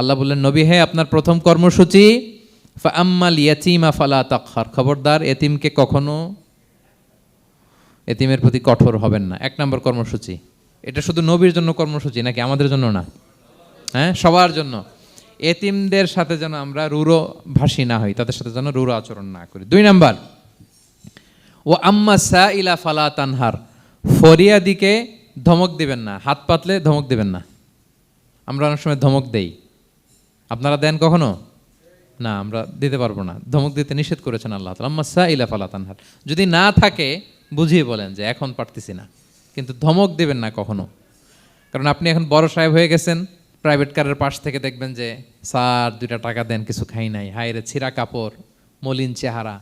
আল্লাহ বললেন, নবী হে আপনার প্রথম কর্মসূচি? ইয়াতিমা ফালা তাকহার। খবরদার, এতিমকে কখনো এতিমের প্রতি কঠোর হবেন না। এক নম্বর কর্মসূচি। এটা শুধু নবীর জন্য কর্মসূচি নাকি আমাদের জন্য না? হ্যাঁ সবার জন্য। এতিমদের সাথে যেন আমরা রুরো ভাষী না হই, তাদের সাথে যেন রুরো আচরণ না করি। দুই নাম্বার ও আম্মা সা ইলা ফালা তানহার। ফরিয়াদিকে ধমক দিবেন না। হাত পাতলে ধমক দিবেন না। আমরা অনেক সময় ধমক দেই। আপনারা দেন কখনো? না, আমরা দিতে পারব না। ধমক দিতে নিষেধ করেছেন আল্লাহ তালা আম্মা সা ইলা ফালা যদি না থাকে, বুঝিয়ে বলেন যে এখন পারতেছি না। কিন্তু ধমক দেবেন না কখনো। কারণ আপনি এখন বড় সাহেব হয়ে গেছেন প্রাইভেট কারের পাশ থেকে দেখবেন যে, স্যার, দুইটা টাকা দেন, কিছু খাই নাই। হায় রে, ছিঁড়া কাপড়, মলিন চেহারা।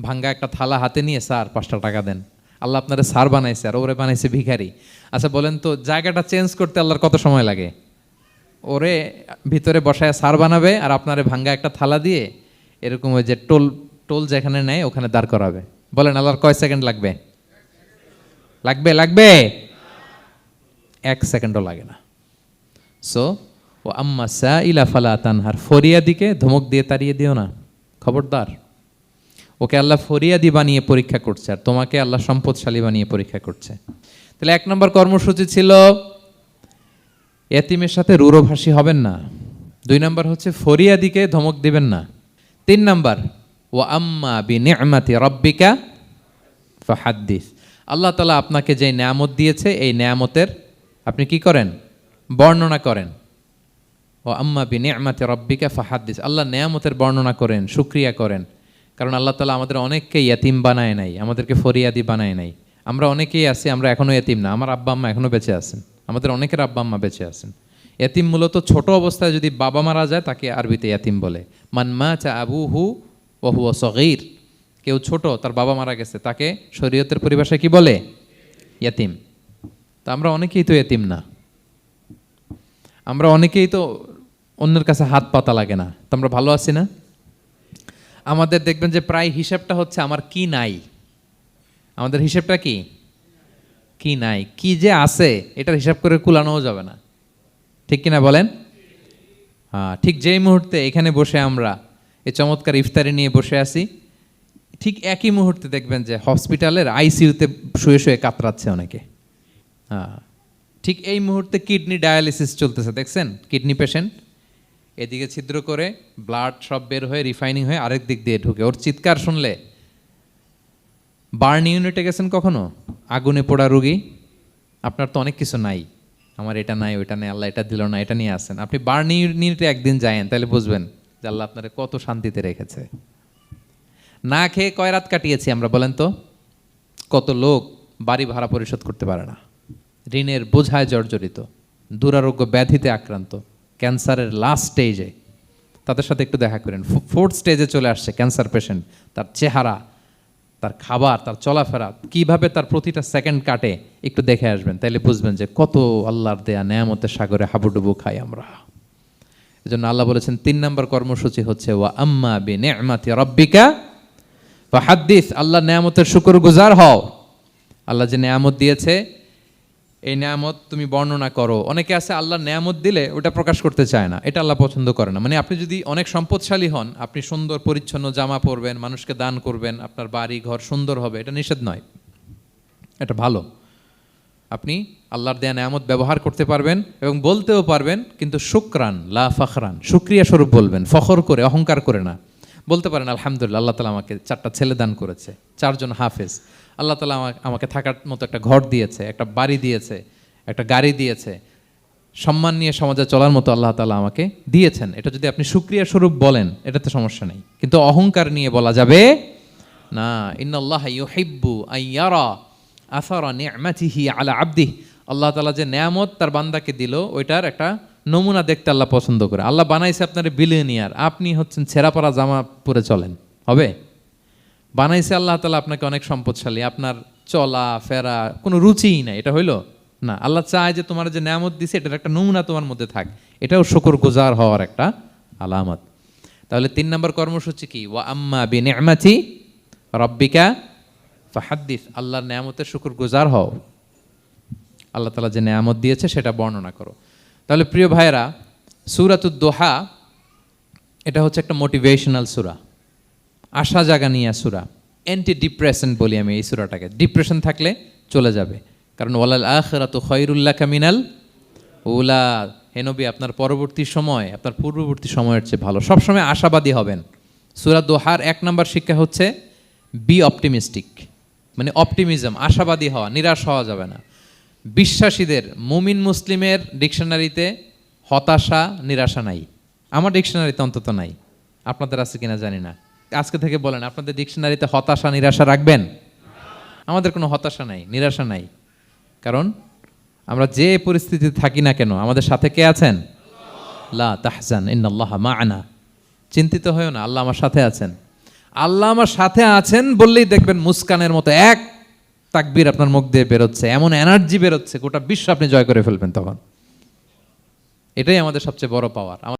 ভাঙ্গা একটা থালা হাতে নিয়ে, স্যার, পাঁচটা টাকা দেন। আল্লাহ আপনারা স্যার বানাইছে, আর ওরে বানাইছে ভিখারি। আচ্ছা বলেন তো, জায়গাটা চেঞ্জ করতে আল্লাহর কত সময় লাগে? ওরে ভিতরে বসায় সার বানাবে আর আপনারে ভাঙ্গা একটা থালা দিয়ে এরকম ওই যে টোল টোল যেখানে নেয় ওখানে দাঁড় করাবে। বলেন, আল্লাহর কয় সেকেন্ড লাগবে? লাগবে লাগবে? এক সেকেন্ডও লাগে না। সো ও আম্মা সা ইলা ফালা তানহার ফরিয়াদিকে ধমক দিয়ে তাড়িয়ে দিও না। খবরদার। ওকে আল্লাহ ফরিয়াদি বানিয়ে পরীক্ষা করছে আর তোমাকে আল্লাহ সম্পদশালী বানিয়ে পরীক্ষা করছে। তাহলে এক নম্বর কর্মসূচি ছিল এতিমের সাথে রুরোভাষী হবেন না। দুই নাম্বার হচ্ছে ফরিয়াদিকে ধমক দিবেন না। তিন নাম্বার ও আম্মা বি নেমাতি রব্বিকা ফাহাদ্দিস। আল্লাহ তালা আপনাকে যে নেয়ামত দিয়েছে, এই নেয়ামতের আপনি কি করেন? বর্ণনা করেন। ও আম্মা বি নেমাতি রব্বিকা ফাহাদ্দিস। আল্লাহ নেয়ামতের বর্ণনা করেন সুক্রিয়া করেন। কারণ আল্লাহ তালা আমাদের অনেককে ইয়াতিম বানায় নাই, আমাদেরকে ফরিয়াদি বানায় নাই। আমরা অনেকেই আছি, আমরা এখনও এতিম না, আমার আব্বা আম্মা এখনও বেঁচে আছেন। আমাদের অনেকের আব্বা আম্মা বেঁচে আছেন। এতিম মূলত ছোট অবস্থায় যদি বাবা মারা যায়, তাকে আরবিতে ইয়াতিম বলে। মানমা চা আবু হু ও সগির। কেউ ছোট, তার বাবা মারা গেছে, তাকে শরীয়তের পরিভাষায় কি বলে? ইয়াতিম তা আমরা অনেকেই তো এতিম না। আমরা অনেকেই তো অন্যের কাছে হাত পাতা লাগে না। তো আমরা ভালো আছি না? আমাদের দেখবেন যে প্রায় হিসাবটা হচ্ছে, আমার কি নাই? আমাদের হিসাবটা কি? কি নাই, কি যে আছে, এটার হিসাব করে কুলানোও যাবে না। ঠিক কিনা বলেন? হ্যাঁ ঠিক যেই মুহূর্তে এখানে বসে আমরা এই চমৎকার ইফতারি নিয়ে বসে আছি, ঠিক একই মুহূর্তে দেখবেন যে হসপিটালের আইসিইউতে শুয়ে শুয়ে কাতরাচ্ছে অনেকে। হ্যাঁ ঠিক এই মুহূর্তে কিডনি ডায়ালিসিস চলতেছে, দেখছেন? কিডনি পেশেন্ট, এদিকে ছিদ্র করে, ব্লাড সব বের হয়ে, রিফাইনিং হয়ে আরেক দিক দিয়ে ঢুকে। ওর চিৎকার শুনলে বার্ন ইউনিটে গেছেন কখনো? আগুনে পোড়া রুগী? আপনার তো অনেক কিছু নাই। আমার এটা নাই, ওইটা নেই, আল্লাহ এটা দিল না, এটা নিয়ে আসেন। আপনি বার্ন ইউনিটে একদিন যায়েন, তাহলে বুঝবেন যে আল্লাহ আপনারে কত শান্তিতে রেখেছে। না খেয়ে কয় রাত কাটিয়েছি আমরা বলেন তো? কত লোক বাড়ি ভাড়া পরিশোধ করতে পারে না। ঋণের বোঝায় জর্জরিত, দুরারোগ্য ব্যাধিতে আক্রান্ত, ক্যান্সারের লাস্ট স্টেজে তাদের সাথে একটু দেখা করেন। ফোর্থ স্টেজে চলে আসছে ক্যান্সার পেশেন্ট তার চেহারা তার খাবার, তার চলাফেরা, কীভাবে তার প্রতিটা সেকেন্ড কাটে, একটু দেখে আসবেন। তাহলে বুঝবেন যে কত আল্লাহর দেয়া নেয়ামতের সাগরে হাবুডুবু খাই আমরা। এজন্য আল্লাহ বলেছেন, তিন নম্বর কর্মসূচি হচ্ছে, ওয়া আম্মা বি নেমাতি রব্বিকা বা হাদ্দিস আল্লাহ নেয়ামতের শুকর গুজার হও। আল্লাহ যে নেয়ামত দিয়েছে এই নেয়ামত তুমি বর্ণনা করো। অনেকে আছে আল্লাহ নেয়ামত দিলে ওটা প্রকাশ করতে চায় না। এটা আল্লাহ পছন্দ করে না। মানে আপনি যদি অনেক সম্পদশালী হন, আপনি সুন্দর, পরিচ্ছন্ন জামা পরবেন, মানুষকে দান করবেন, আপনার বাড়ি, ঘর সুন্দর হবে, এটা নিষেধ নয়। এটা ভালো। আপনি আল্লাহর দেয়া নেয়ামত ব্যবহার করতে পারবেন এবং বলতেও পারবেন, কিন্তু শুক্রান, লা ফখরান, শুক্রিয়া স্বরূপ বলবেন, ফখর করে, অহংকার করে না। বলতে পারেন, আলহামদুলিল্লাহ, আল্লাহ তালা আমাকে চারটা ছেলে দান করেছে, চারজন হাফেজ। আল্লাহ তালা আমাকে আমাকে থাকার মতো একটা ঘর দিয়েছে, একটা বাড়ি দিয়েছে, একটা গাড়ি দিয়েছে। সম্মান নিয়ে সমাজে চলার মতো আল্লাহ তালা আমাকে দিয়েছেন। এটা যদি আপনি সুক্রিয়া স্বরূপ বলেন, এটাতে সমস্যা নেই। কিন্তু অহংকার নিয়ে বলা যাবে, না, ইন্নাল্লাহ ইউহিব্বু আইয়ারা আসারা নি'মাতিহি আলা আব্দিহ। আল্লাহ তালা যে নেয়ামত তার বান্দাকে দিল, ওইটার একটা নমুনা দেখতে আল্লাহ পছন্দ করে। আল্লাহ বানাইছে আপনার বিলিয়নিয়ার আপনি হচ্ছেন ছেঁড়াপাড়া জামা পরে চলেন। হবে? বানাইছে আল্লাহ তালা আপনাকে অনেক সম্পদশালী। আপনার চলা, ফেরা, কোনো রুচিই নাই, এটা হইল? না, আল্লাহ চায় যে তোমার যে নেয়ামত দিছে, এটার একটা নমুনা তোমার মধ্যে থাক। এটাও শুকর গুজার হওয়ার একটা আলামত। তাহলে তিন নম্বর কর্মসূচি কি? ওয়া আম্মা বি নেমাতি রব্বিকা ফাহাদ্দিস। আল্লাহর নেয়ামতের শুকুর গুজার হও। আল্লাহ তালা যে নেয়ামত দিয়েছে, সেটা বর্ণনা করো। তাহলে প্রিয় ভাইয়েরা, সুরাতুদ দোহা, এটা হচ্ছে একটা মোটিভেশনাল সুরা। আশা জাগা নিয়ে সুরা। অ্যান্টি ডিপ্রেশন বলি আমি এই সুরাটাকে। ডিপ্রেশন থাকলে চলে যাবে। কারণ ওয়ালাল আখরা তো খৈরুল্লাহ কামিনাল ওলা হেনবি আপনার পরবর্তী সময়, আপনার পূর্ববর্তী সময়ের চেয়ে ভালো। সবসময় আশাবাদী হবেন। সুরা দোহার এক নম্বর শিক্ষা হচ্ছে বি অপটিমিস্টিক মানে অপটিমিজম আশাবাদী হওয়া, নিরাশ হওয়া যাবে না। বিশ্বাসীদের, মুমিন মুসলিমের ডিকশনারিতে হতাশা, নিরাশা নাই। আমার ডিকশনারিতে অন্তত নাই। আপনাদের আছে কিনা জানি না। আজকে থেকে বলেন, আপনাদের ডিকশনারিতে হতাশা, নিরাশা রাখবেন? আমাদের কোনো হতাশা নাই, নিরাশা নাই। কারণ আমরা যে পরিস্থিতিতে থাকি না কেন, আমাদের সাথে কে আছেন? লা তাহজান, ইন্নাল্লাহ মা'ানা। চিন্তিত হয়েও না, আল্লাহ আমার সাথে আছেন। আল্লাহ আমার সাথে আছেন বললেই দেখবেন মুস্কানের মতো এক তাকবির আপনার মুখ দিয়ে বেরোচ্ছে, এমন এনার্জি বেরোচ্ছে, গোটা বিশ্ব আপনি জয় করে ফেলবেন তখন। এটাই আমাদের সবচেয়ে বড় পাওয়ার।